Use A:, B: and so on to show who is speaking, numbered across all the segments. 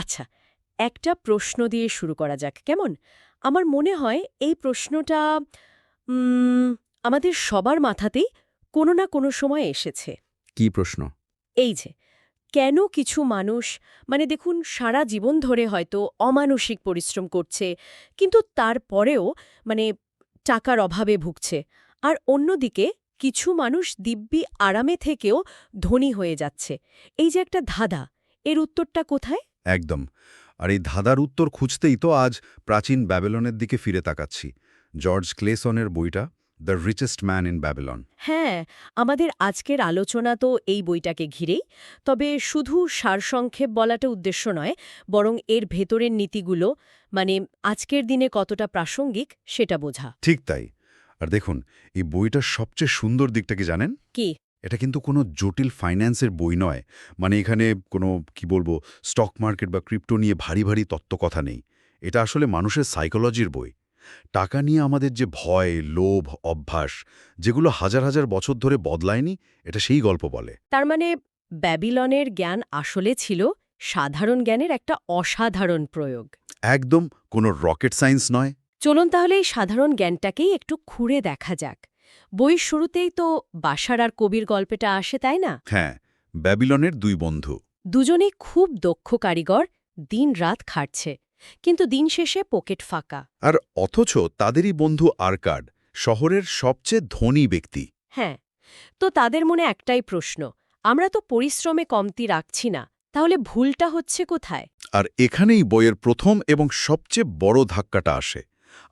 A: আচ্ছা একটা প্রশ্ন দিয়ে শুরু করা যাক কেমন? আমার মনে হয় এই প্রশ্নটা আমাদের সবার মাথাতেই কোনো না কোনো সময় এসেছে।
B: কি প্রশ্ন?
A: এই যে কেন কিছু মানুষ মানে দেখুন সারা জীবন ধরে হয়তো অমানসিক পরিশ্রম করছে কিন্তু তারপরেও মানে টাকার অভাবে ভুগছে আর অন্যদিকে কিছু মানুষ দিব্যি আরামে থেকেও ধনী হয়ে যাচ্ছে। এই যে একটা ধাঁধা এর উত্তরটা কোথায়?
B: একদম। আর এই ধাঁধার উত্তর খুঁজতেই তো আজ প্রাচীন ব্যাবেলনের দিকে ফিরে তাকাচ্ছি। জর্জ ক্লেসনের বইটা the richest man in Babylon.
A: হ্যাঁ আমাদের আজকের আলোচনা তো এই বইটাকে ঘিরেই। তবে শুধু সারসংক্ষেপ বলাটা উদ্দেশ্য নয় বরং এর ভেতরের নীতিগুলো মানে আজকের দিনে কতটা প্রাসঙ্গিক সেটা বোঝা।
B: ঠিক তাই। আর দেখুন এই বইটার সবচেয়ে সুন্দর দিকটা কি জানেন?
A: কি?
B: এটা কিন্তু কোনো জটিল ফাইন্যান্সের বই নয়। মানে এখানে কোনো কি বলব স্টক মার্কেট বা ক্রিপ্টো নিয়ে ভারী ভারী তত্ত্বকথা নেই। এটা আসলে মানুষের সাইকোলজির বই। টাকা নিয়ে আমাদের যে ভয় লোভ অভ্যাস যেগুলো হাজার হাজার বছর ধরে বদলায়নি এটা সেই গল্প বলে।
A: তার মানে ব্যাবিলনের জ্ঞান আসলে ছিল সাধারণ জ্ঞানের একটা অসাধারণ প্রয়োগ।
B: একদম কোনো রকেট সায়েন্স নয়।
A: চলুন তাহলে এই সাধারণ জ্ঞানটাকেই একটু খুঁড়ে দেখা যাক। বইয়ের শুরুতেই তো বাসার আর কবির গল্পটা আসে তাই না?
B: হ্যাঁ ব্যাবিলনের দুই বন্ধু।
A: দুজনেই খুব দক্ষ কারিগর দিন রাত খাটছে কিন্তু দিন শেষে পকেট ফাঁকা।
B: আর অথচ তাদেরই বন্ধু আরকাড শহরের সবচেয়ে ধনী ব্যক্তি।
A: হ্যাঁ তো তাদের মনে একটাই প্রশ্ন আমরা তো পরিশ্রমে কমতি রাখছি না তাহলে ভুলটা হচ্ছে কোথায়?
B: আর এখানেই বইয়ের প্রথম এবং সবচেয়ে বড় ধাক্কাটা আসে।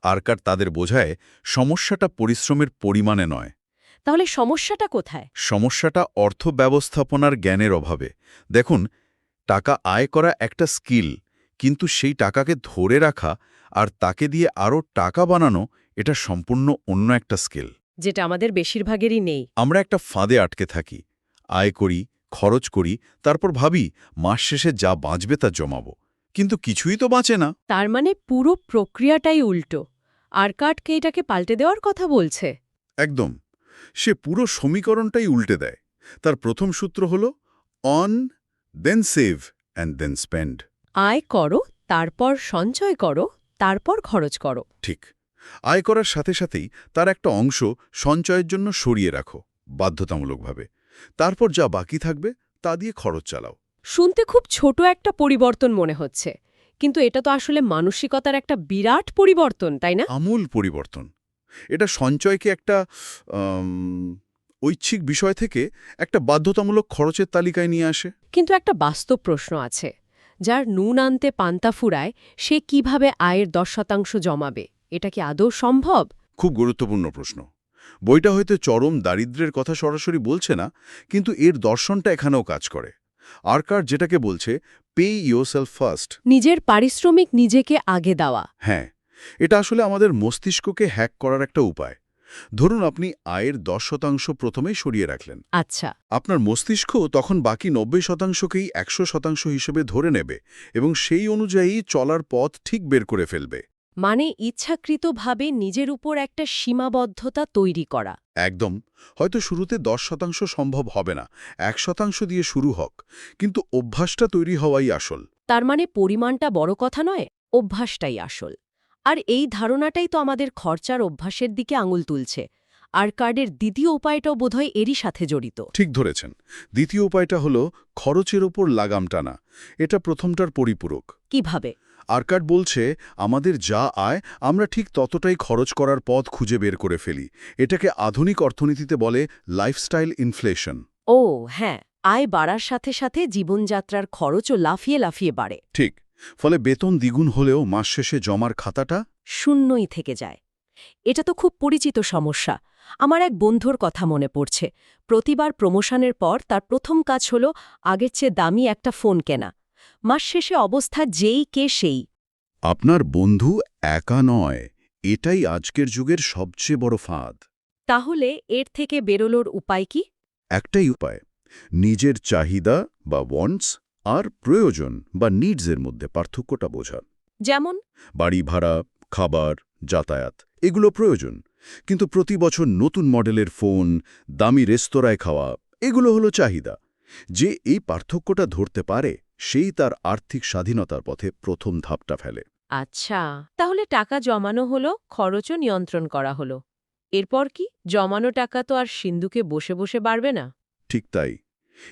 B: আরকাড তাদের বোঝায় সমস্যাটা পরিশ্রমের পরিমাণে নয়।
A: তাহলে সমস্যাটা কোথায়?
B: সমস্যাটা অর্থ ব্যবস্থাপনার জ্ঞানের অভাবে। দেখুন টাকা আয় করা একটা স্কিল কিন্তু সেই টাকাকে ধরে রাখা আর তাকে দিয়ে আরও টাকা বানানো এটা সম্পূর্ণ অন্য একটা স্কিল।
A: যেটা আমাদের বেশিরভাগেরই নেই।
B: আমরা একটা ফাঁদে আটকে থাকি। আয় করি খরচ করি তারপর ভাবি মাস শেষে যা বাঁচবে তা জমাবো। কিন্তু কিছুই তো বাঁচে না।
A: তার মানে পুরো প্রক্রিয়াটাই উল্টো। আর কাটকে এটাকে পাল্টে দেওয়ার কথা বলছে।
B: একদম। সে পুরো সমীকরণটাই উল্টে দেয়। তার প্রথম সূত্র হল earn then save and then spend.
A: আয় করো তারপর সঞ্চয় করো তারপর খরচ করো।
B: ঠিক। আয় করার সাথে সাথেই তার একটা অংশ সঞ্চয়ের জন্য সরিয়ে রাখো বাধ্যতামূলকভাবে। তারপর যা বাকি থাকবে তা দিয়ে খরচ চালাও।
A: শুনতে খুব ছোট একটা পরিবর্তন মনে হচ্ছে। কিন্তু এটা তো আসলে মানসিকতার একটা বিরাট পরিবর্তন তাই না?
B: আমূল পরিবর্তন। এটা সঞ্চয়কে একটা ঐচ্ছিক বিষয় থেকে একটা বাধ্যতামূলক খরচের তালিকায় নিয়ে আসে।
A: কিন্তু একটা বাস্তব প্রশ্ন আছে। যার নুন আনতে পান্তা ফুরায় সে কীভাবে আয়ের দশ শতাংশ জমাবে? এটা কি আদৌ সম্ভব?
B: খুব গুরুত্বপূর্ণ প্রশ্ন। বইটা হয়তো চরম দারিদ্র্যের কথা সরাসরি বলছে না কিন্তু এর দর্শনটা এখানেও কাজ করে। আরকার যেটাকে বলছে পে ইয়োরসেলফ ফার্স্ট
A: নিজের পারিশ্রমিক নিজেকে আগে দেওয়া।
B: হ্যাঁ এটা আসলে আমাদের মস্তিষ্ককে হ্যাক করার একটা উপায়। ধরুন আপনি আয়ের দশ শতাংশ প্রথমেই সরিয়ে রাখলেন।
A: আচ্ছা।
B: আপনার মস্তিষ্ক তখন বাকি নব্বই শতাংশকেই একশো শতাংশ হিসেবে ধরে নেবে এবং সেই অনুযায়ী চলার পথ ঠিক বের করে ফেলবে।
A: মানে ইচ্ছাকৃতভাবে নিজের উপর একটা সীমাবদ্ধতা তৈরি করা।
B: একদম। হয়তো শুরুতে দশ শতাংশ সম্ভব হবে না এক শতাংশ দিয়ে শুরু হোক কিন্তু অভ্যাসটা তৈরি হওয়াই আসল।
A: তার মানে পরিমাণটা বড় কথা নয় অভ্যাসটাই আসল। আর এই ধারণাটাই তো আমাদের খরচার অভ্যাসের দিকে আঙুল তুলছে। আর কার্ডের দ্বিতীয় উপায়টাও বোধহয় এরই সাথে জড়িত।
B: ঠিক ধরেছেন। দ্বিতীয় উপায়টা হলো খরচের ওপর লাগাম টানা। এটা প্রথমটার পরিপূরক।
A: কীভাবে?
B: আরকাট বলছে আমাদের যা আয় আমরা ঠিক ততটাই খরচ করার পথ খুঁজে বের করে ফেলি। এটাকে আধুনিক অর্থনীতিতে বলে লাইফস্টাইল ইনফ্লেশন
A: ও হ্যাঁ আয় বাড়ার সাথে সাথে জীবনযাত্রার খরচও লাফিয়ে লাফিয়ে বাড়ে।
B: ঠিক ফলে বেতন দ্বিগুণ হলেও মাস শেষে জমার খাতাটা
A: শূন্যই থেকে যায়। এটা তো খুব পরিচিত সমস্যা। আমার এক বন্ধুর কথা মনে পড়ছে। প্রতিবার প্রমোশনের পর তার প্রথম কাজ হল আগের চেয়ে দামি একটা ফোন কেনা। মাস শেষে অবস্থা যেই কে সেই।
B: আপনার বন্ধু একা নয় এটাই আজকের যুগের সবচেয়ে বড় ফাঁদ।
A: তাহলে এর থেকে বেরোলোর উপায় কি?
B: একটাই উপায় নিজের চাহিদা বা ওয়ান্টস আর প্রয়োজন বা নিডসের মধ্যে পার্থক্যটা বোঝা।
A: যেমন?
B: বাড়ি ভাড়া খাবার যাতায়াত এগুলো প্রয়োজন। কিন্তু প্রতি বছর নতুন মডেলের ফোন দামি রেস্তোরাঁয় খাওয়া এগুলো হলো চাহিদা। যে এই পার্থক্যটা ধরতে পারে সেই তার আর্থিক স্বাধীনতার পথে প্রথম ধাপটা ফেলে।
A: আচ্ছা তাহলে টাকা জমানো হলো খরচও নিয়ন্ত্রণ করা হলো। এরপর কি? জমানো টাকা তো আর সিন্ধুকে বসে বসে বাড়বে না।
B: ঠিক তাই।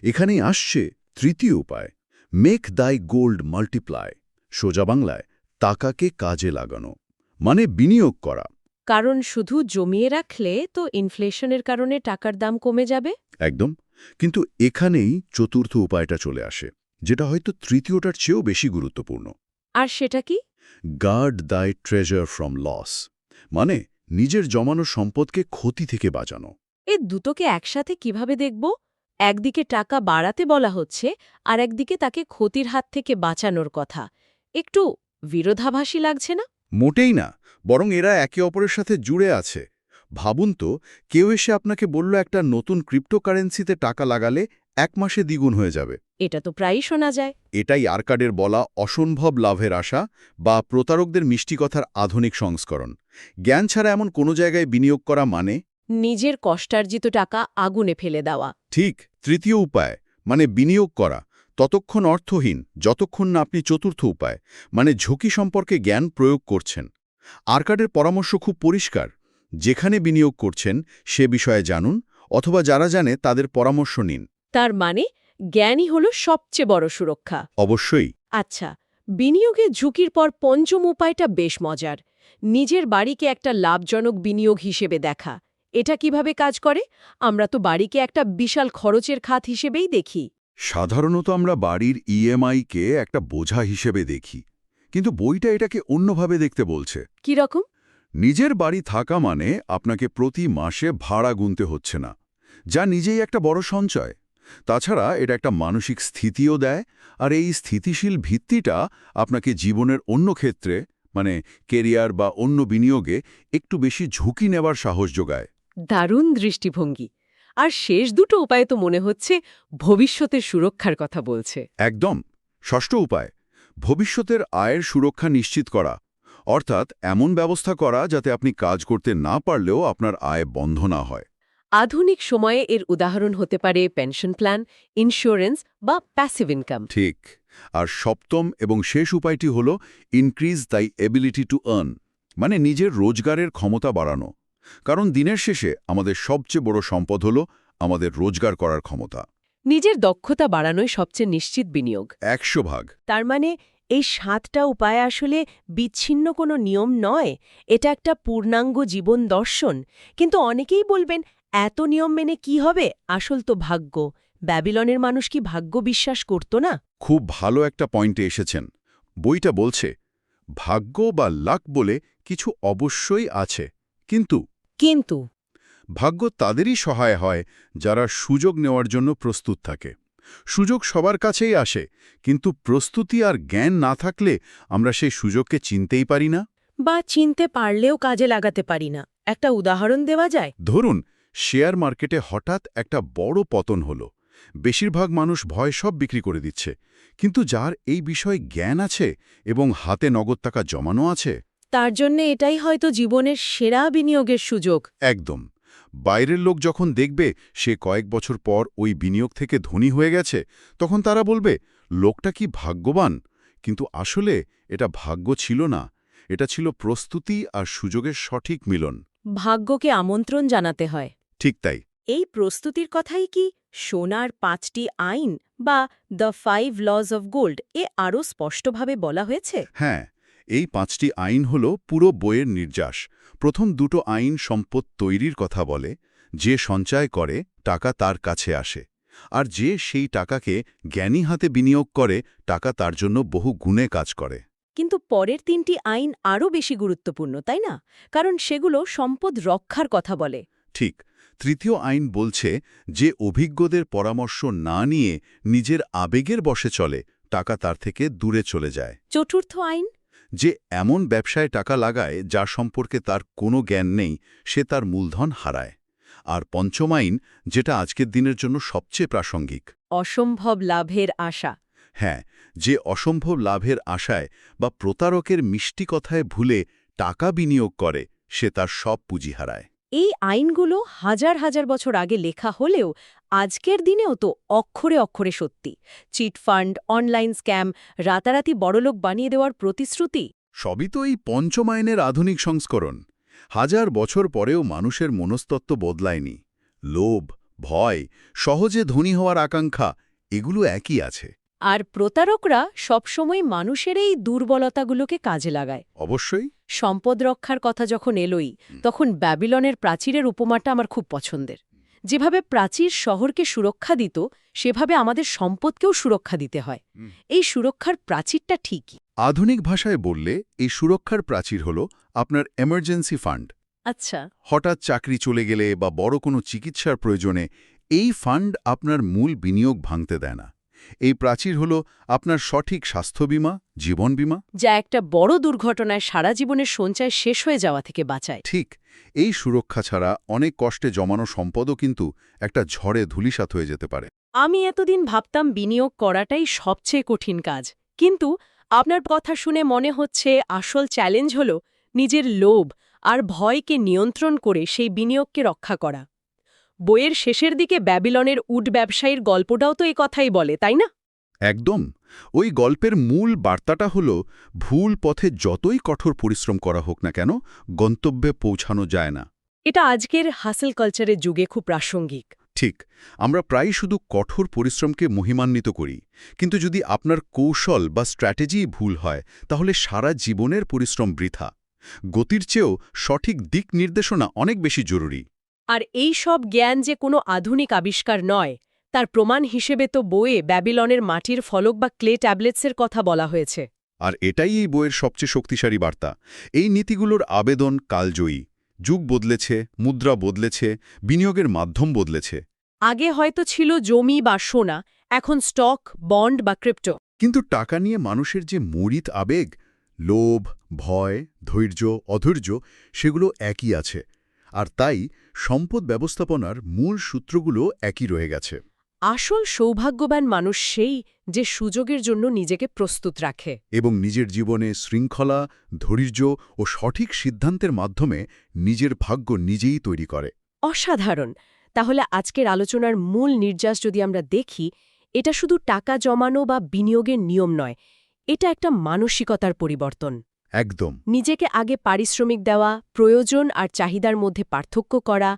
B: এখানেই আসছে তৃতীয় উপায়। মেক দাই গোল্ড মাল্টিপ্লাই সোজা বাংলায় টাকাকে কাজে লাগানো। মানে বিনিয়োগ করা।
A: কারণ শুধু জমিয়ে রাখলে তো ইনফ্লেশনের কারণে টাকার দাম কমে যাবে?
B: একদম। কিন্তু এখানেই চতুর্থ উপায়টা চলে আসে। যেটা হয়তো তৃতীয়টার চেয়েও বেশি গুরুত্বপূর্ণ।
A: আর সেটা কি?
B: গার্ড দাই ট্রেজার ফ্রম লস মানে নিজের জমানো সম্পদকে ক্ষতি থেকে বাঁচানো।
A: এ দুটোকে একসাথে কীভাবে দেখব? একদিকে টাকা বাড়াতে বলা হচ্ছে আর একদিকে তাকে ক্ষতির হাত থেকে বাঁচানোর কথা। একটু বিরোধাভাসী লাগছে না?
B: মোটেই না বরং এরা একে অপরের সাথে জুড়ে আছে। ভাবুন তো কেউ এসে আপনাকে বলল একটা নতুন ক্রিপ্টোকারেন্সিতে টাকা লাগালে এক মাসে দ্বিগুণ হয়ে যাবে।
A: এটা তো প্রায়ই শোনা যায়।
B: এটাই আর্কাডের বলা অসম্ভব লাভের আশা বা প্রতারকদের মিষ্টি কথার আধুনিক সংস্করণ। জ্ঞান ছাড়া এমন কোনো জায়গায় বিনিয়োগ করা মানে?
A: নিজের কষ্টার্জিত টাকা আগুনে ফেলে দেওয়া।
B: ঠিক তৃতীয় উপায় মানে বিনিয়োগ করা। ততক্ষণ অর্থহীন যতক্ষণ না আপনি চতুর্থ উপায় মানে ঝুঁকি সম্পর্কে জ্ঞান প্রয়োগ করছেন। আর্কাডের পরামর্শ খুব পরিষ্কার যেখানে বিনিয়োগ করছেন সে বিষয়ে জানুন অথবা যারা জানে তাদের পরামর্শ নিন।
A: তার মানে জ্ঞানই হল সবচেয়ে বড় সুরক্ষা।
B: অবশ্যই।
A: আচ্ছা বিনিয়োগে ঝুঁকির পর পঞ্চম উপায়টা বেশ মজার। নিজের বাড়িকে একটা লাভজনক বিনিয়োগ হিসেবে দেখা। এটা কীভাবে কাজ করে? আমরা তো বাড়িকে একটা বিশাল খরচের খাত হিসেবেই দেখি।
B: সাধারণত আমরা বাড়ির ইএমআইকে একটা বোঝা হিসেবে দেখি। কিন্তু বইটা এটাকে অন্যভাবে দেখতে বলছে।
A: কীরকম
B: নিজের বাড়ি থাকা মানে আপনাকে প্রতি মাসে ভাড়া গুনতে হচ্ছে না যা নিজেই একটা বড় সঞ্চয়। তাছাড়া এটা একটা মানসিক স্থিতিও দেয় আর এই স্থিতিশীল ভিত্তিটা আপনাকে জীবনের অন্য ক্ষেত্রে মানে কেরিয়ার বা অন্য বিনিয়োগে একটু বেশি ঝুঁকি নেবার সাহস যোগায়।
A: দারুণ দৃষ্টিভঙ্গি। আর শেষ দুটো উপায় তো মনে হচ্ছে ভবিষ্যতের সুরক্ষার কথা বলছে।
B: একদম। ষষ্ঠ উপায় ভবিষ্যতের আয়ের সুরক্ষা নিশ্চিত করা। অর্থাৎ এমন ব্যবস্থা করা যাতে আপনি কাজ করতে না পারলেও আপনার আয় বন্ধ না হয়।
A: আধুনিক সময়ে এর উদাহরণ হতে পারে পেনশন প্ল্যান ইন্স্যুরেন্স বা প্যাসিভ ইনকাম
B: ঠিক। আর সপ্তম এবং শেষ উপায়টি হল ইনক্রিজ তাই এবিলিটি টু আর্ন মানে নিজের রোজগারের ক্ষমতা বাড়ানো। কারণ দিনের শেষে আমাদের সবচেয়ে বড় সম্পদ হল আমাদের রোজগার করার ক্ষমতা।
A: নিজের দক্ষতা বাড়ানোই সবচেয়ে নিশ্চিত বিনিয়োগ।
B: একশো ভাগ।
A: তার মানে এই সাতটা উপায় আসলে বিচ্ছিন্ন কোনো নিয়ম নয় এটা একটা পূর্ণাঙ্গ জীবন দর্শন। কিন্তু অনেকেই বলবেন এত নিয়ম মেনে কি হবে? আসল তো ভাগ্য। ব্যাবিলনের মানুষ কি ভাগ্য বিশ্বাস করত না?
B: খুব ভালো একটা পয়েন্টে এসেছেন। বইটা বলছে ভাগ্য বা লাক বলে কিছু অবশ্যই আছে কিন্তু
A: কিন্তু
B: ভাগ্য তাদেরই সহায় হয় যারা সুযোগ নেওয়ার জন্য প্রস্তুত থাকে। সুযোগ সবার কাছেই আসে কিন্তু প্রস্তুতি আর জ্ঞান না থাকলে আমরা সেই সুযোগকে চিনতেই পারি না?
A: বা চিনতে পারলেও কাজে লাগাতে পারি না। একটা উদাহরণ দেওয়া যায়?
B: ধরুন শেয়ার মার্কেটে হঠাৎ একটা বড় পতন হল। বেশিরভাগ মানুষ ভয় সব বিক্রি করে দিচ্ছে। কিন্তু যার এই বিষয়ে জ্ঞান আছে এবং হাতে নগদ টাকা জমানো আছে?
A: তার জন্য এটাই হয়তো জীবনের সেরা বিনিয়োগের সুযোগ।
B: একদম। বাইরের লোক যখন দেখবে সে কয়েক বছর পর ওই বিনিয়োগ থেকে ধনী হয়ে গেছে তখন তারা বলবে লোকটা কি ভাগ্যবান? কিন্তু আসলে এটা ভাগ্য ছিল না। এটা ছিল প্রস্তুতি আর সুযোগের সঠিক মিলন।
A: ভাগ্যকে আমন্ত্রণ জানাতে হয়।
B: ঠিক তাই।
A: এই প্রস্তুতির কথাই কি সোনার পাঁচটি আইন বা the five laws of gold এ আরও স্পষ্টভাবে বলা হয়েছে?
B: হ্যাঁ এই পাঁচটি আইন হল পুরো বইয়ের নির্যাস। প্রথম দুটো আইন সম্পদ তৈরির কথা বলে যে সঞ্চয় করে টাকা তার কাছে আসে। আর যে সেই টাকাকে জ্ঞানী হাতে বিনিয়োগ করে টাকা তার জন্য বহু গুণে কাজ করে।
A: কিন্তু পরের তিনটি আইন আরও বেশি গুরুত্বপূর্ণ তাই না? কারণ সেগুলো সম্পদ রক্ষার কথা বলে।
B: ঠিক তৃতীয় আইন বলছে যে অভিজ্ঞদের পরামর্শ না নিয়ে নিজের আবেগের বসে চলে টাকা তার থেকে দূরে চলে যায়।
A: চতুর্থ আইন?
B: যে এমন ব্যবসায় টাকা লাগায় যা সম্পর্কে তার কোনো জ্ঞান নেই সে তার মূলধন হারায়। আর পঞ্চম আইন যেটা আজকের দিনের জন্য সবচেয়ে প্রাসঙ্গিক।
A: অসম্ভব লাভের আশা।
B: হ্যাঁ যে অসম্ভব লাভের আশায় বা প্রতারকের মিষ্টি কথায় ভুলে টাকা বিনিয়োগ করে সে তার সব পুঁজি হারায়।
A: এই আইনগুলো হাজার হাজার বছর আগে লেখা হলেও আজকের দিনেও তো অক্ষরে অক্ষরে সত্যি। চিটফান্ড অনলাইন স্ক্যাম রাতারাতি বড়লোক বানিয়ে দেওয়ার প্রতিশ্রুতি?
B: সবই তো এই পঞ্চম আইনের আধুনিক সংস্করণ। হাজার বছর পরেও মানুষের মনস্তত্ত্ব বদলায়নি। লোভ ভয় সহজে ধনী হওয়ার আকাঙ্ক্ষা এগুলো একই আছে।
A: আর প্রতারকরা সবসময় মানুষের এই দুর্বলতাগুলোকে কাজে লাগায়।
B: অবশ্যই।
A: সম্পদ রক্ষার কথা যখন এলোই তখন ব্যাবিলনের প্রাচীরের উপমাটা আমার খুব পছন্দের। যেভাবে প্রাচীর শহরকে সুরক্ষা দিত সেভাবে আমাদের সম্পদকেও সুরক্ষা দিতে হয়। এই সুরক্ষার প্রাচীরটা ঠিকই।
B: আধুনিক ভাষায় বললে এই সুরক্ষার প্রাচীর হল আপনার এমার্জেন্সি ফান্ড
A: আচ্ছা।
B: হঠাৎ চাকরি চলে গেলে বা বড় কোনো চিকিৎসার প্রয়োজনে এই ফান্ড আপনার মূল বিনিয়োগ ভাঙতে দেয় না। এই প্রাচীর হল আপনার সঠিক স্বাস্থ্য বীমা জীবন বীমা।
A: যা একটা বড় দুর্ঘটনায় সারা জীবনের সঞ্চয় শেষ হয়ে যাওয়া থেকে বাঁচায়।
B: ঠিক এই সুরক্ষা ছাড়া অনেক কষ্টে জমানো সম্পদও কিন্তু একটা ঝড়ে ধুলিসাৎ হয়ে যেতে পারে।
A: আমি এতদিন ভাবতাম বিনিয়োগ করাটাই সবচেয়ে কঠিন কাজ। কিন্তু আপনার কথা শুনে মনে হচ্ছে আসল চ্যালেঞ্জ হল নিজের লোভ আর ভয়কে নিয়ন্ত্রণ করে সেই বিনিয়োগকে রক্ষা করা। বইয়ের শেষের দিকে ব্যাবিলনের উড ব্যবসায়ীর গল্পটাও তো এই কথাই বলে তাই না?
B: একদম। ওই গল্পের মূল বার্তাটা হল ভুল পথে যতই কঠোর পরিশ্রম করা হোক না কেন গন্তব্যে পৌঁছানো যায় না।
A: এটা আজকের হাসেল কালচারের যুগে খুব প্রাসঙ্গিক।
B: ঠিক। আমরা প্রায় শুধু কঠোর পরিশ্রমকে মহিমান্বিত করি। কিন্তু যদি আপনার কৌশল বা স্ট্র্যাটেজি ভুল হয় তাহলে সারা জীবনের পরিশ্রম বৃথা। গতির চেয়েও সঠিক দিক নির্দেশনা অনেক বেশি জরুরি।
A: আর এই সব জ্ঞান যে কোনো আধুনিক আবিষ্কার নয় তার প্রমাণ হিসেবে তো বইয়ে ব্যাবিলনের মাটির ফলক বা ক্লে ট্যাবলেটসের কথা বলা হয়েছে।
B: আর এটাই এই বইয়ের সবচেয়ে শক্তিশালী বার্তা। এই নীতিগুলোর আবেদন কালজয়ী। যুগ বদলেছে মুদ্রা বদলেছে বিনিয়োগের মাধ্যম বদলেছে।
A: আগে হয়তো ছিল জমি বা সোনা এখন স্টক বন্ড বা ক্রিপ্টো।
B: কিন্তু টাকা নিয়ে মানুষের যে মরিত আবেগ লোভ ভয় ধৈর্য অধৈর্য সেগুলো একই আছে। আর তাই সম্পদ ব্যবস্থাপনার মূল সূত্রগুলো একই রয়ে গেছে।
A: আসল সৌভাগ্যবান মানুষ সেই যে সুযোগের জন্য নিজেকে প্রস্তুত রাখে।
B: এবং নিজের জীবনে শৃঙ্খলা ধৈর্য ও সঠিক সিদ্ধান্তের মাধ্যমে নিজের ভাগ্য নিজেই তৈরি করে।
A: অসাধারণ! তাহলে আজকের আলোচনার মূল নির্যাস যদি আমরা দেখি এটা শুধু টাকা জমানো বা বিনিয়োগের নিয়ম নয় এটা একটা মানসিকতার পরিবর্তন।
B: একদম।
A: নিজেকে আগে পারিশ্রমিক দেওয়া প্রয়োজন আর চাহিদার মধ্যে পার্থক্য করা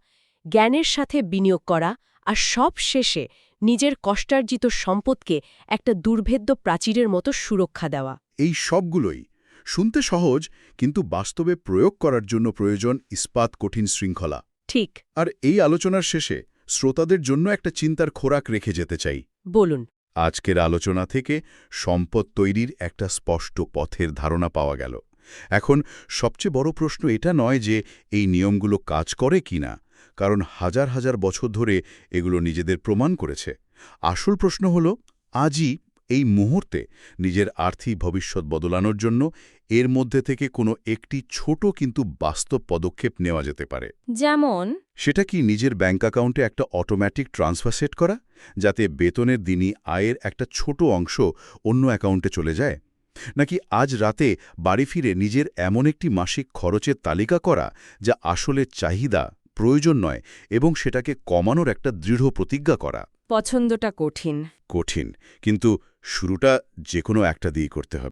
A: জ্ঞানের সাথে বিনিয়োগ করা আর সব শেষে নিজের কষ্টার্জিত সম্পদকে একটা দুর্ভেদ্য প্রাচীরের মতো সুরক্ষা দেওয়া।
B: এই সবগুলোই শুনতে সহজ কিন্তু বাস্তবে প্রয়োগ করার জন্য প্রয়োজন ইস্পাত কঠিন শৃঙ্খলা।
A: ঠিক।
B: আর এই আলোচনার শেষে শ্রোতাদের জন্য একটা চিন্তার খোরাক রেখে যেতে চাই।
A: বলুন।
B: আজকের আলোচনা থেকে সম্পদ তৈরির একটা স্পষ্ট পথের ধারণা পাওয়া গেল। এখন সবচেয়ে বড় প্রশ্ন এটা নয় যে এই নিয়মগুলো কাজ করে কিনা কারণ হাজার হাজার বছর ধরে এগুলো নিজেদের প্রমাণ করেছে। আসল প্রশ্ন হল আজই এই মুহূর্তে নিজের আর্থিক ভবিষ্যৎ বদলানোর জন্য এর মধ্যে থেকে কোনো একটি ছোট কিন্তু বাস্তব পদক্ষেপ নেওয়া যেতে পারে।
A: যেমন?
B: সেটা কি নিজের ব্যাঙ্ক অ্যাকাউন্টে একটা অটোমেটিক ট্রান্সফার সেট করা যাতে বেতনের দিনই আয়ের একটা ছোট অংশ অন্য অ্যাকাউন্টে চলে যায়? নাকি আজ রাতে বাড়ি ফিরে নিজের এমন একটি মাসিক খরচের তালিকা করা যা আসলে চাহিদা প্রয়োজন নয় এবং সেটাকে কমানোর একটা দৃঢ় প্রতিজ্ঞা করা?
A: পছন্দটা কঠিন।
B: কঠিন কিন্তু শুরুটা যে কোনো একটা দিয়ে করতে হবে।